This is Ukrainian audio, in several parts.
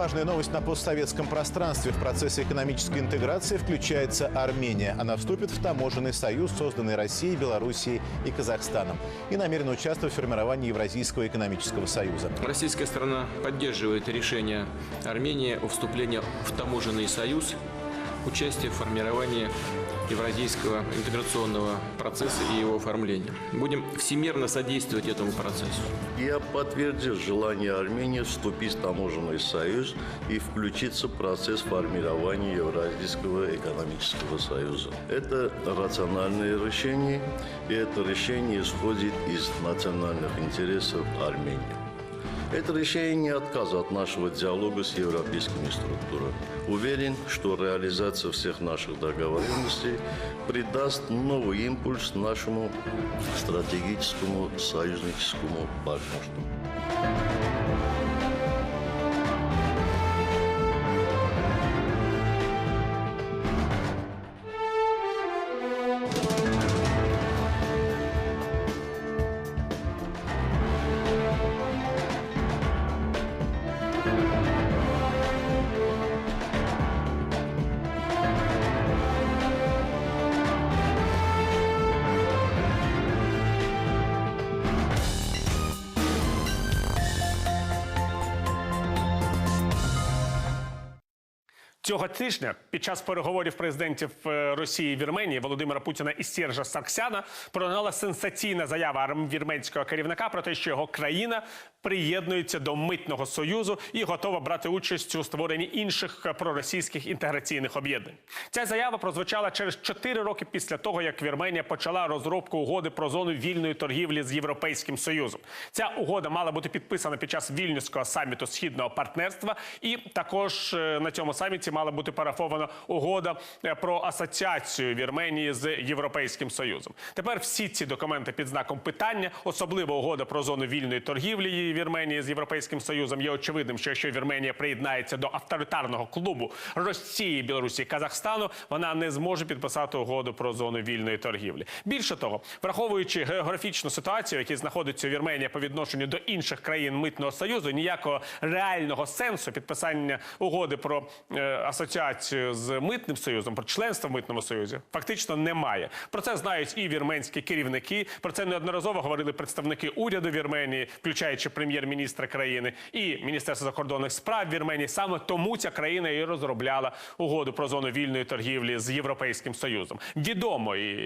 важная новость на постсоветском пространстве. В процессе экономической интеграции включается Армения. Она вступит в таможенный союз, созданный Россией, Белоруссией и Казахстаном, и намерена участвовать в формировании Евразийского экономического союза. Российская сторона поддерживает решение Армении о вступлении в таможенный союз, участие в формировании евразийского интеграционного процесса и его оформления. Будем всемирно содействовать этому процессу. Я подтвердил желание Армении вступить в таможенный союз и включиться в процесс формирования Евразийского экономического союза. Это рациональное решение, и это решение исходит из национальных интересов Армении. Это решение не отказа от нашего диалога с европейскими структурами. Уверен, что реализация всех наших договоренностей придаст новый импульс нашему стратегическому союзническому партнерству. Цього тижня під час переговорів президентів е, Росії і Вірменії Володимира Путіна і Сержа Сарксяна пролунала сенсаційна заява вірменського керівника про те, що його країна приєднується до митного союзу і готова брати участь у створенні інших е, проросійських інтеграційних об'єднань. Ця заява прозвучала через 4 роки після того, як Вірменія почала розробку угоди про зону вільної торгівлі з Європейським Союзом. Ця угода мала бути підписана під час вільнюського саміту східного партнерства, і також е, на цьому саміті мала бути парафована угода е, про асоціацію Вірменії з Європейським Союзом. Тепер всі ці документи під знаком питання, особливо угода про зону вільної торгівлі Вірменії з Європейським Союзом. Є очевидним, що якщо Вірменія приєднається до авторитарного клубу Росії, Білорусі, Казахстану, вона не зможе підписати угоду про зону вільної торгівлі. Більше того, враховуючи географічну ситуацію, в якій знаходиться Вірменія по відношенню до інших країн митного союзу, ніякого реального сенсу підписання угоди про е, асоціацію з митним союзом, про членство в митному союзі, фактично немає. Про це знають і вірменські керівники. Про це неодноразово говорили представники уряду Вірменії, включаючи прем'єр-міністра країни і Міністерство закордонних справ Вірменії. Саме тому ця країна і розробляла угоду про зону вільної торгівлі з Європейським Союзом. Відомо і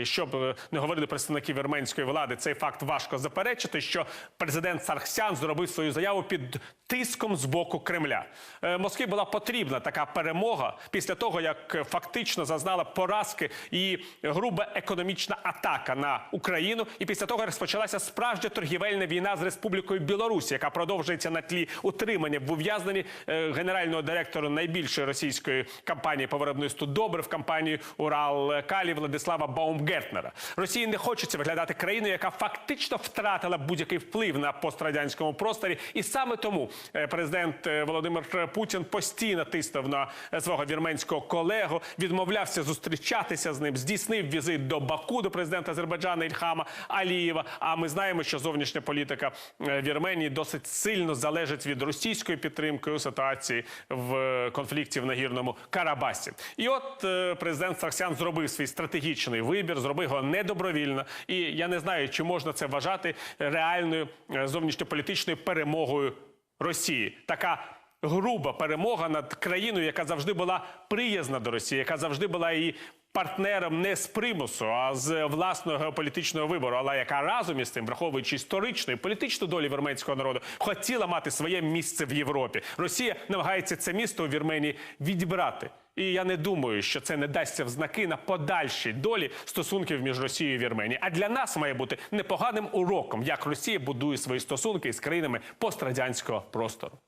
е, щоб е, не говорили представники вірменської влади, цей факт важко заперечити, що президент Сарксян зробив свою заяву під тиском з боку Кремля. Е, Москві була потрібна така перемога після того, як е, фактично зазнала поразки і груба економічна атака на Україну. І після того розпочалася справжня торгівельна війна з Республікою Білорусь, яка продовжується на тлі утримання в ув'язненні е, генерального директора найбільшої російської компанії по виробництву добрив компанії Урал Калі Владислава Баумгертнера. Росії не хочеться виглядати країною, яка фактично втратила будь-який вплив на пострадянському просторі, і саме тому е, президент Володимир Путін постійно тиснув на е, свого вірменського колегу, відмовлявся зустрічатися з ним, здійснив візит до Баку до президента Азербайджану Ільхама Алієва. А ми знаємо, що зовнішня політика е, Вірменії досить сильно залежить від російської підтримки у ситуації в е, конфлікті в нагірному Карабасі. І от президент Сарксян зробив свій стратегічний вибір, зробив його недобровільно. І я не знаю, чи можна це вважати реальною зовнішньополітичною перемогою Росії. Така груба перемога над країною, яка завжди була приязна до Росії, яка завжди була її партнером не з примусу, а з власного геополітичного вибору, але яка разом із тим, враховуючи історичну і політичну долю вірменського народу, хотіла мати своє місце в Європі. Росія намагається це місто у Вірменії відібрати. І я не думаю, що це не дасться в знаки на подальшій долі стосунків між Росією і Вірменією. А для нас має бути непоганим уроком, як Росія будує свої стосунки із країнами пострадянського простору.